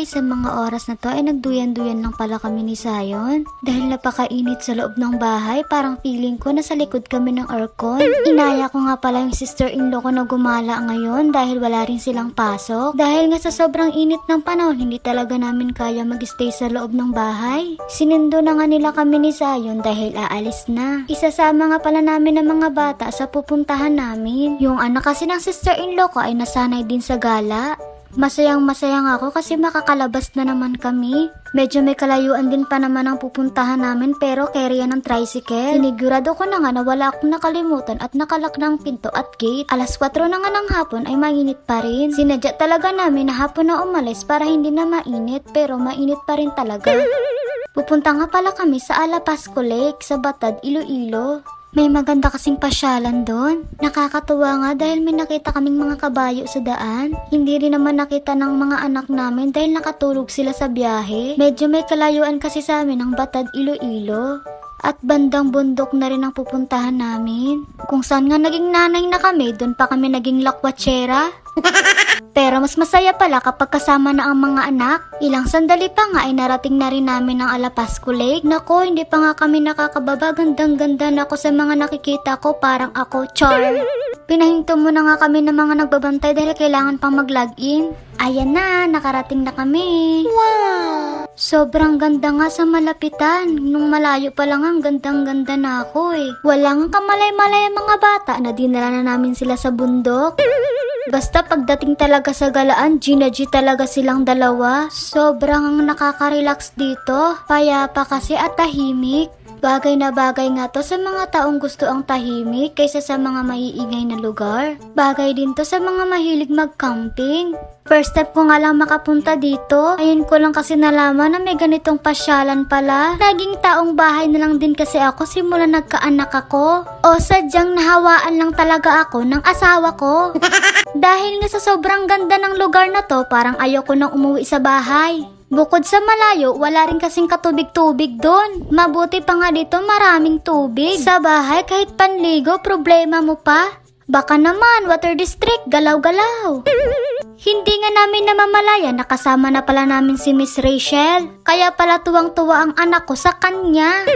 dahil sa mga oras na to ay nagduyan-duyan lang pala kami ni Sayon. Dahil napakainit sa loob ng bahay, parang feeling ko nasa likod kami ng aircon. Inaya ko nga pala yung sister-in-law ko na gumala ngayon dahil wala rin silang pasok. Dahil nga sa sobrang init ng panahon, hindi talaga namin kaya mag-stay sa loob ng bahay. Sinindo na nga nila kami ni Sayon dahil aalis na. Isasama nga pala namin ng mga bata sa pupuntahan namin. Yung anak kasi ng sister-in-law ko ay nasanay din sa gala. Masayang masaya nga ako kasi makakalabas na naman kami. Medyo may kalayuan din pa naman ang pupuntahan namin pero yan ng tricycle. Sinigurado ko na nga na wala akong nakalimutan at nakalak ng pinto at gate. Alas 4 na nga ng hapon ay mainit pa rin. Sinadya talaga namin na hapon na umalis para hindi na mainit pero mainit pa rin talaga. Pupunta nga pala kami sa Alapasco Lake sa Batad, Iloilo. May maganda kasing pasyalan doon. Nakakatuwa nga dahil may nakita kaming mga kabayo sa daan. Hindi rin naman nakita ng mga anak namin dahil nakatulog sila sa biyahe. Medyo may kalayuan kasi sa amin ang Batad, Iloilo. At bandang bundok na rin ang pupuntahan namin. Kung saan nga naging nanay na kami, doon pa kami naging lakwatsera. Pero mas masaya pala kapag kasama na ang mga anak. Ilang sandali pa nga ay narating na rin namin ang Alapasco Lake. Nako, hindi pa nga kami nakakababa. Gandang-ganda na ako sa mga nakikita ko. Parang ako, char. Pinahinto mo na nga kami ng mga nagbabantay dahil kailangan pang mag-login. Ayan na, nakarating na kami. Wow! Sobrang ganda nga sa malapitan. Nung malayo pa lang ang gandang-ganda na ako eh. Walang kamalay-malay ang mga bata na dinala na namin sila sa bundok. Basta pagdating talaga sa galaan, Gina G talaga silang dalawa. Sobrang nakaka-relax dito. Payapa kasi at tahimik. Bagay na bagay nga to sa mga taong gusto ang tahimik kaysa sa mga maiingay na lugar. Bagay din to sa mga mahilig mag-camping. First step ko nga lang makapunta dito. Ayun ko lang kasi nalaman na may ganitong pasyalan pala. Naging taong bahay na lang din kasi ako simula nagkaanak ako. O sadyang nahawaan lang talaga ako ng asawa ko. Dahil nga sa sobrang ganda ng lugar na to, parang ayoko nang umuwi sa bahay. Bukod sa malayo, wala rin kasing katubig-tubig doon. Mabuti pa nga dito maraming tubig. Sa bahay, kahit panligo, problema mo pa. Baka naman, water district, galaw-galaw. Hindi nga namin namamalaya nakasama na pala namin si Miss Rachel. Kaya pala tuwang-tuwa ang anak ko sa kanya.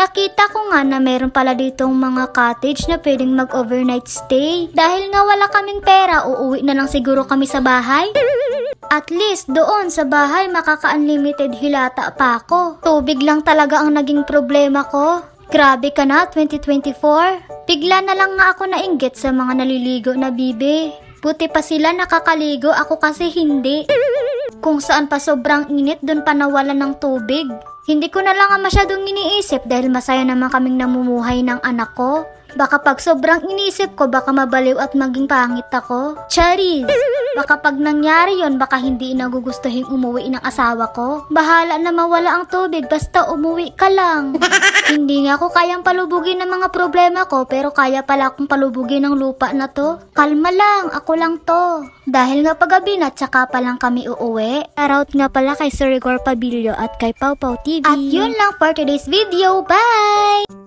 Nakita ko nga na meron pala ditong mga cottage na pwedeng mag-overnight stay. Dahil nga wala kaming pera, uuwi na lang siguro kami sa bahay. At least doon sa bahay makaka-unlimited hilata pa ako. Tubig lang talaga ang naging problema ko. Grabe ka na, 2024. Bigla na lang nga ako nainggit sa mga naliligo na bibe. Buti pa sila nakakaligo, ako kasi hindi. Kung saan pa sobrang init, doon pa nawala ng tubig. Hindi ko na lang masyadong iniisip dahil masaya naman kaming namumuhay ng anak ko. Baka pag sobrang inisip ko, baka mabaliw at maging pangit ako. Charis! Baka pag nangyari yon baka hindi nagugustuhin umuwi ng asawa ko. Bahala na mawala ang tubig, basta umuwi ka lang. hindi nga ako kayang palubugin ng mga problema ko, pero kaya pala akong palubugin ng lupa na to. Kalma lang, ako lang to. Dahil nga paggabi na, tsaka pa lang kami uuwi. Shoutout nga pala kay Sir Igor Pabilio at kay Pau Pau TV. At yun lang for today's video. Bye!